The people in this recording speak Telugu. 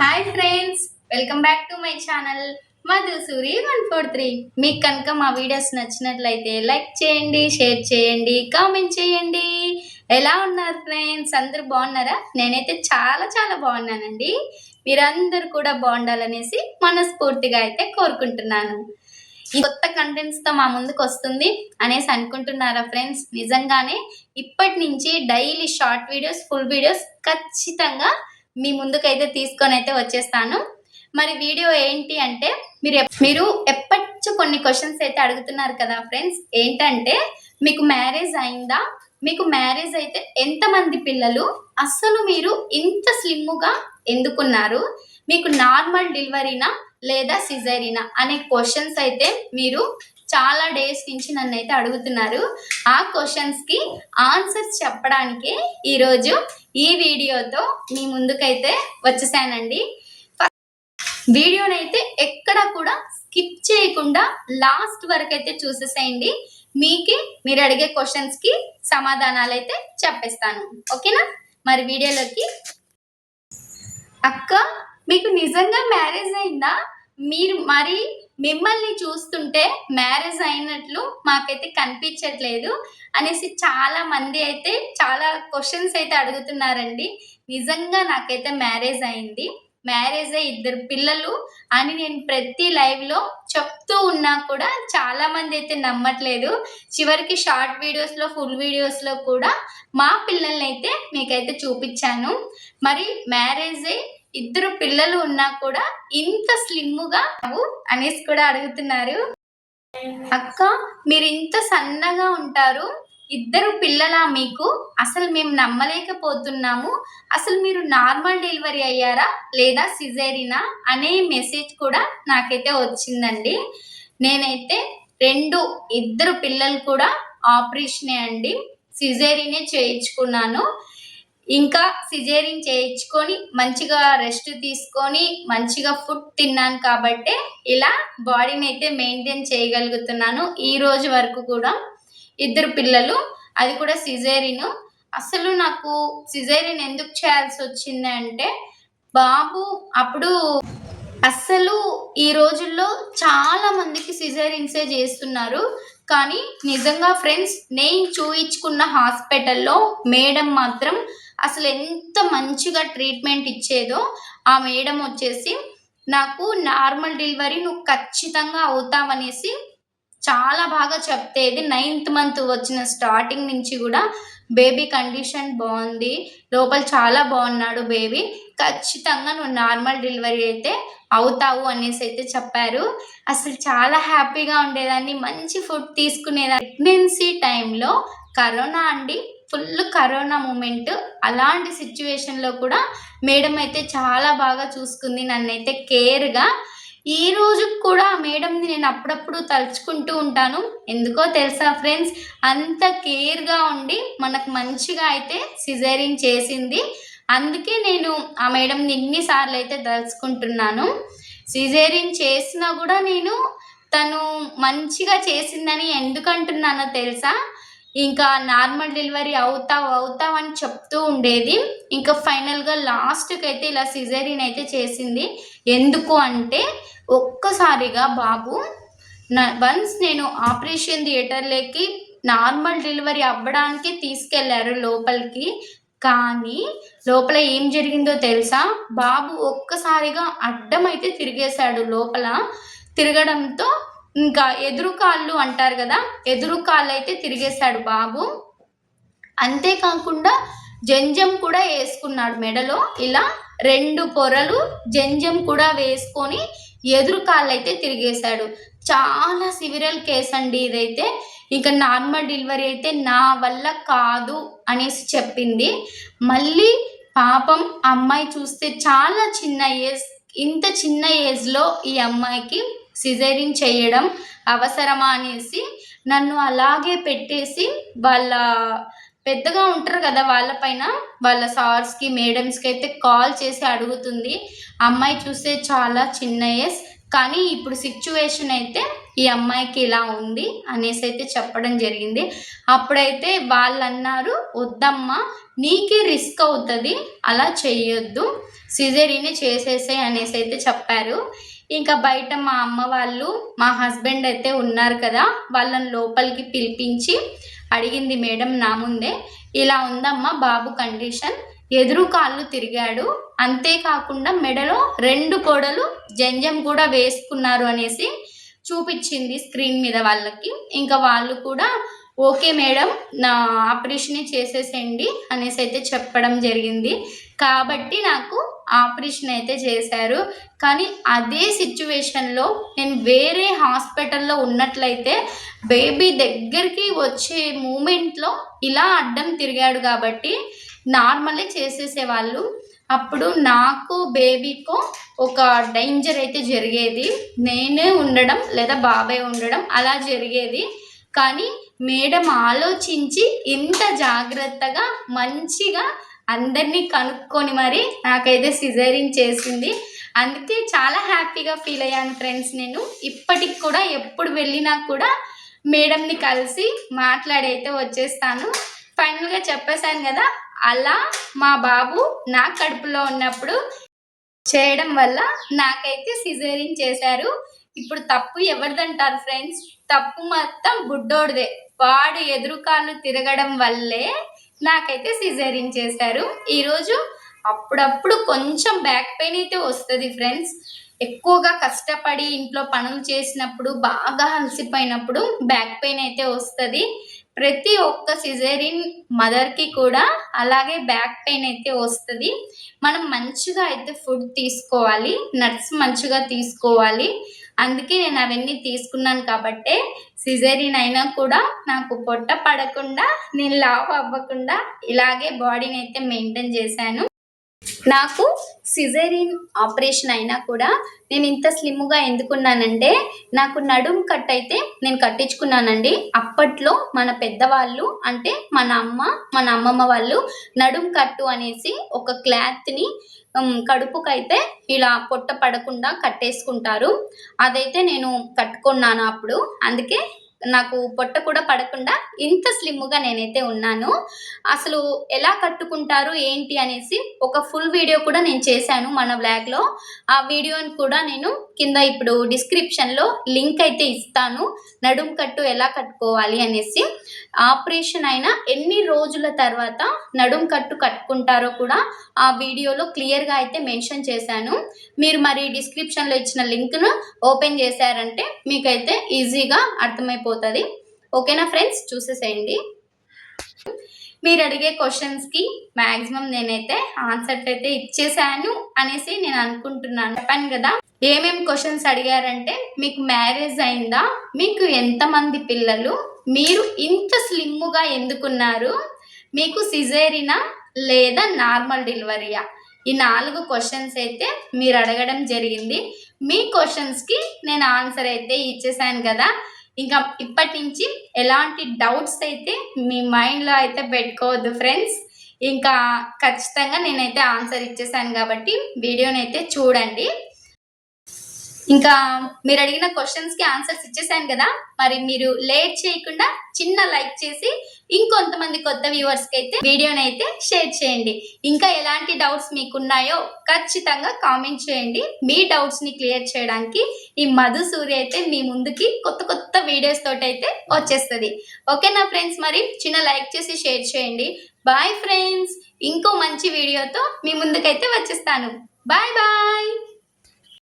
Hi friends welcome back to my channel Madhusuri one four three మీకు కనుక మా వీడియోస్ నచ్చినట్లయితే లైక్ చేయండి షేర్ చేయండి కామెంట్ చేయండి. ఎలా ఉన్నారు ఫ్రెండ్స్ అందరూ బాగున్నారా? నేనైతే చాలా చాలా బాగున్నానండి. మీరందరూ కూడా బాగుండాలనేసి మనస్ఫూర్తిగా అయితే కోరుకుంటున్నాను. ఈ కొత్త కంటెంట్స్తో మా ముందుకు వస్తుంది అనేసి అనుకుంటున్నారా ఫ్రెండ్స్ నిజంగానే ఇప్పటి నుంచి daily short videos full videos ఖచ్చితంగా మీ ముందుకైతే తీసుకొని అయితే వచ్చేస్తాను. మరి వీడియో ఏంటి అంటే మీరు మీరు ఎప్పటి కొన్ని క్వశ్చన్స్ అయితే అడుగుతున్నారు కదా ఫ్రెండ్స్ ఏంటంటే మీకు మ్యారేజ్ అయిందా? మీకు మ్యారేజ్ అయితే ఎంతమంది పిల్లలు? అస్సలు మీరు ఇంత స్లిమ్గా ఎందుకున్నారు? మీకు నార్మల్ డెలివరీనా లేదా సిజరీనా అనే క్వశ్చన్స్ అయితే మీరు చాలా డేస్ నుంచి నన్ను అయితే అడుగుతున్నారు. ఆ క్వశ్చన్స్కి ఆన్సర్స్ చెప్పడానికే ఈరోజు ఈ వీడియోతో మీ ముందుకైతే వచ్చేసానండి. వీడియోనైతే ఎక్కడ కూడా స్కిప్ చేయకుండా లాస్ట్ వరకు అయితే చూసేసేయండి. మీకే మీరు అడిగే క్వశ్చన్స్కి సమాధానాలు అయితే చెప్పేస్తాను. ఓకేనా? మరి వీడియోలోకి. అక్క మీకు నిజంగా మ్యారేజ్ అయిందా? మీరు మరి మిమ్మల్ని చూస్తుంటే మ్యారేజ్ అయినట్లు మాకైతే కనిపించట్లేదు అనేసి చాలా మంది అయితే చాలా క్వశ్చన్స్ అయితే అడుగుతున్నారండి. నిజంగా నాకైతే మ్యారేజ్ అయింది. మ్యారేజ్ అయ్యి ఇద్దరు పిల్లలు అని నేను ప్రతి లైవ్లో చెప్తూ ఉన్నా కూడా చాలా మంది అయితే నమ్మట్లేదు. చివరికి షార్ట్ వీడియోస్లో ఫుల్ వీడియోస్లో కూడా మా పిల్లల్ని అయితే మీకైతే చూపించాను. మరి మ్యారేజ్ అయ్యి ఇద్దరు పిల్లలు ఉన్నా కూడా ఇంత స్లిమ్గా అనేసి కూడా అడుగుతున్నారు. అక్క మీరు ఇంత సన్నగా ఉంటారు. ఇద్దరు పిల్లలా మీకు? అసలు మేము నమ్మలేకపోతున్నాము. అసలు మీరు నార్మల్ డెలివరీ అయ్యారా? లేదా సిజేరినా అనే మెసేజ్ కూడా నాకైతే వచ్చిందండి. నేనైతే రెండు ఇద్దరు పిల్లలు కూడా ఆపరేషనే అండి. సిజేరినే చేయించుకున్నాను. ఇంకా సిజేరియన్ చేయించుకొని మంచిగా రెస్ట్ తీసుకొని మంచిగా ఫుడ్ తిన్నాను కాబట్టే ఇలా బాడీని అయితే మెయింటైన్ చేయగలుగుతున్నాను ఈ రోజు వరకు కూడా. ఇద్దరు పిల్లలు అది కూడా సిజేరిన్ అసలు నాకు సిజేరిన్ ఎందుకు చేయాల్సి వచ్చింది అంటే బాబు అప్పుడు అస్సలు ఈ రోజుల్లో చాలా మందికి సిజేరిన్సే చేస్తున్నారు. కానీ నిజంగా ఫ్రెండ్స్ నేను చూయించుకున్న హాస్పిటల్లో మేడం మాత్రం అసలు ఎంత మంచిగా ట్రీట్మెంట్ ఇచ్చేదో ఆ మేడం వచ్చేసి నాకు నార్మల్ డెలివరీ నువ్వు ఖచ్చితంగా అవుతావనేసి చాలా బాగా చెప్తేది నైన్త్ మంత్ వచ్చిన స్టార్టింగ్ నుంచి కూడా బేబీ కండిషన్ బాగుంది. లోపల చాలా బాగున్నాడు బేబీ. ఖచ్చితంగా నువ్వు నార్మల్ డెలివరీ అయితే అవుతావు అనేసి అయితే చెప్పారు. అసలు చాలా హ్యాపీగా ఉండేదాన్ని. మంచి ఫుడ్ తీసుకునేదాన్ని. ప్రెగ్నెన్సీ టైంలో కరోనా అండి. ఫుల్ కరోనా మూమెంట్ అలాంటి సిచ్యువేషన్లో కూడా మేడం అయితే చాలా బాగా చూసుకుంది నన్నైతే కేర్గా ఈ రోజు కూడా ఆ మేడంని నేను అప్పుడప్పుడు తలుచుకుంటూ ఉంటాను. ఎందుకో తెలుసా ఫ్రెండ్స్ అంత కేర్గా ఉండి మనకు మంచిగా అయితే సిజరింగ్ చేసింది. అందుకే నేను ఆ మేడంని ఎన్నిసార్లు అయితే తలుచుకుంటున్నాను. సిజేరింగ్ చేసినా కూడా నేను తను మంచిగా చేసిందని ఎందుకు అంటున్నానో తెలుసా? ఇంకా నార్మల్ డెలివరీ అవుతావు అవుతావు అని చెప్తూ ఉండేది. ఇంకా ఫైనల్గా లాస్ట్కి అయితే ఇలా సిజరీన్ అయితే చేసింది. ఎందుకు అంటే ఒక్కసారిగా బాబు నా వన్స్ నేను ఆపరేషన్ థియేటర్లోకి నార్మల్ డెలివరీ అవ్వడానికి తీసుకెళ్ళారు లోపలికి. కానీ లోపల ఏం జరిగిందో తెలుసా? బాబు ఒక్కసారిగా అడ్డం అయితే తిరిగేశాడు లోపల. తిరగడంతో ఇంకా ఎదురు కాళ్ళు అంటారు కదా ఎదురు కాళ్ళు అయితే తిరిగేశాడు బాబు. అంతేకాకుండా జంజం కూడా వేసుకున్నాడు మెడలో. ఇలా రెండు పొరలు జంజం కూడా వేసుకొని ఎదురు కాళ్ళు అయితే తిరిగేశాడు. చాలా సివిరల్ కేస్ అండి ఇదైతే. ఇంకా నార్మల్ డెలివరీ అయితే నా వల్ల కాదు అనేసి చెప్పింది. మళ్ళీ పాపం అమ్మాయి చూస్తే చాలా చిన్న ఏజ్ ఇంత చిన్న ఏజ్లో ఈ అమ్మాయికి సిజేరింగ్ చేయడం అవసరమా అనేసి నన్ను అలాగే పెట్టేసి వాళ్ళ పెద్దగా ఉంటారు కదా వాళ్ళపైన వాళ్ళ సార్స్కి మేడమ్స్కి అయితే కాల్ చేసి అడుగుతుంది. అమ్మాయి చూస్తే చాలా చిన్న ఏజ్ కానీ ఇప్పుడు సిచ్యువేషన్ అయితే ఈ అమ్మాయికి ఇలా ఉంది అనేసి అయితే చెప్పడం జరిగింది. అప్పుడైతే వాళ్ళు అన్నారు వద్దమ్మా నీకే రిస్క్ అవుతుంది అలా చేయొద్దు సిజరీని చేసేసే అనేసి అయితే చెప్పారు. ఇంకా బయట మా అమ్మ వాళ్ళు మా హస్బెండ్ అయితే ఉన్నారు కదా వాళ్ళని లోపలికి పిలిపించి అడిగింది మేడం నా ముందే ఇలా ఉందమ్మా బాబు కండిషన్ ఎదురు కాళ్ళు తిరిగాడు. అంతేకాకుండా మెడలో రెండు కోడలు జంజం కూడా వేసుకున్నారు అనేసి చూపించింది స్క్రీన్ మీద వాళ్ళకి. ఇంకా వాళ్ళు కూడా ఓకే మేడం నా ఆపరేషన్ చేసేసేయండి అనేసి అయితే చెప్పడం జరిగింది. కాబట్టి నాకు ఆపరేషన్ అయితే చేశారు. కానీ అదే సిచ్యువేషన్లో నేను వేరే హాస్పిటల్లో ఉన్నట్లయితే బేబీ దగ్గరికి వచ్చే మూమెంట్లో ఇలా అడ్డం తిరిగాడు కాబట్టి నార్మలే చేసేసేవాళ్ళు. అప్పుడు నాకు బేబీకో ఒక డేంజర్ అయితే జరిగేది. నేనే ఉండడం లేదా బాబాయ్ ఉండడం అలా జరిగేది. కానీ మేడం ఆలోచించి ఇంత జాగ్రత్తగా మంచిగా అందరినీ కనుక్కొని మరి నాకైతే సిజరింగ్ చేసింది. అందుకే చాలా హ్యాపీగా ఫీల్ అయ్యాను ఫ్రెండ్స్ నేను. ఇప్పటికి కూడా ఎప్పుడు వెళ్ళినా కూడా మేడంని కలిసి మాట్లాడి అయితే వచ్చేస్తాను. ఫైనల్గా చెప్పేశాను కదా అలా మా బాబు నా కడుపులో ఉన్నప్పుడు చేయడం వల్ల నాకైతే సిజేరింగ్ చేశారు. ఇప్పుడు తప్పు ఎవరిదంటారు ఫ్రెండ్స్? తప్పు మొత్తం బుడ్డోడిదే. వాడు ఎదురుకాళ్ళు తిరగడం వల్లే నాకైతే సిజేరింగ్ చేశారు. ఈరోజు అప్పుడప్పుడు కొంచెం బ్యాక్ పెయిన్ అయితే వస్తుంది ఫ్రెండ్స్. ఎక్కువగా కష్టపడి ఇంట్లో పనులు చేసినప్పుడు బాగా అలసిపోయినప్పుడు బ్యాక్ పెయిన్ అయితే వస్తుంది. ప్రతి ఒక్క సిజేరిన్ మదర్కి కూడా అలాగే బ్యాక్ పెయిన్ అయితే వస్తుంది. మనం మంచిగా అయితే ఫుడ్ తీసుకోవాలి నట్స్ మంచిగా తీసుకోవాలి. అందుకే నేను అవన్నీ తీసుకున్నాను కాబట్టే సిజేరిన్ అయినా కూడా నాకు పొట్ట పడకుండా నేను లావు అవ్వకుండా ఇలాగే బాడీని అయితే మెయింటైన్ చేశాను. నాకు సిజరీన్ ఆపరేషన్ అయినా కూడా నేను ఇంత స్లిమ్గా ఎందుకున్నానంటే నాకు నడుం కట్ అయితే నేను కట్టించుకున్నానండి. అప్పట్లో మన పెద్దవాళ్ళు అంటే మన అమ్మ మన అమ్మమ్మ వాళ్ళు నడుం కట్టు అనేసి ఒక క్లాత్ని కడుపుకైతే ఇలా పొట్ట పడకుండా కట్టేసుకుంటారు. అదైతే నేను కట్టుకున్నాను అప్పుడు. అందుకే నాకు పొట్ట కూడా పడకుండా ఇంత స్లిమ్గా నేనైతే ఉన్నాను. అసలు ఎలా కట్టుకుంటారు ఏంటి అనేసి ఒక ఫుల్ వీడియో కూడా నేను చేశాను మన బ్లాగ్లో ఆ వీడియోని కూడా నేను కింద ఇప్పుడు డిస్క్రిప్షన్లో లింక్ అయితే ఇస్తాను. నడుం కట్టు ఎలా కట్టుకోవాలి అనేసి. ఆపరేషన్ అయిన ఎన్ని రోజుల తర్వాత నడుం కట్టు కట్టుకుంటారో కూడా ఆ వీడియోలో క్లియర్గా అయితే మెన్షన్ చేశాను. మీరు మరి డిస్క్రిప్షన్లో ఇచ్చిన లింక్ను ఓపెన్ చేశారంటే మీకైతే ఈజీగా అర్థమైపోతుంది. ఓకేనా ఫ్రెండ్స్? చూసేసేయండి. మీరు అడిగే క్వశ్చన్స్కి మ్యాక్సిమం నేనైతే ఆన్సర్స్ అయితే ఇచ్చేసాను అనేసి నేను అనుకుంటున్నాను. చెప్పాను కదా ఏమేమి క్వశ్చన్స్ అడిగారంటే మీకు మ్యారేజ్ అయిందా? మీకు ఎంతమంది పిల్లలు? మీరు ఇంత స్లిమ్గా ఎందుకున్నారు? మీకు సిజేరినా లేదా నార్మల్ డెలివరీయా ఈ నాలుగు క్వశ్చన్స్ అయితే మీరు అడగడం జరిగింది. మీ క్వశ్చన్స్కి నేను ఆన్సర్ అయితే ఇచ్చేసాను కదా. ఇంకా ఇప్పటి నుంచి ఎలాంటి డౌట్స్ అయితే మీ మైండ్లో అయితే పెట్టుకోవద్దు ఫ్రెండ్స్ ఇంకా ఖచ్చితంగా నేనైతే ఆన్సర్ ఇచ్చేసాను కాబట్టి వీడియోని అయితే చూడండి. ఇంకా మీరు అడిగిన క్వశ్చన్స్కి ఆన్సర్స్ ఇచ్చేసాను కదా మరి మీరు లేట్ చేయకుండా చిన్న లైక్ చేసి ఇంకొంతమంది కొత్త వ్యూవర్స్కి అయితే వీడియోని అయితే షేర్ చేయండి. ఇంకా ఎలాంటి డౌట్స్ మీకున్నాయో ఖచ్చితంగా కామెంట్ చేయండి. మీ డౌట్స్ని క్లియర్ చేయడానికి ఈ మధు సూర్య అయితే మీ ముందుకి కొత్త కొత్త వీడియోస్ తోటి అయితే వచ్చేస్తుంది. ఓకేనా ఫ్రెండ్స్ మరి చిన్న లైక్ చేసి షేర్ చేయండి. బాయ్ ఫ్రెండ్స్ ఇంకో మంచి వీడియోతో మీ ముందుకైతే వచ్చేస్తాను. Bye bye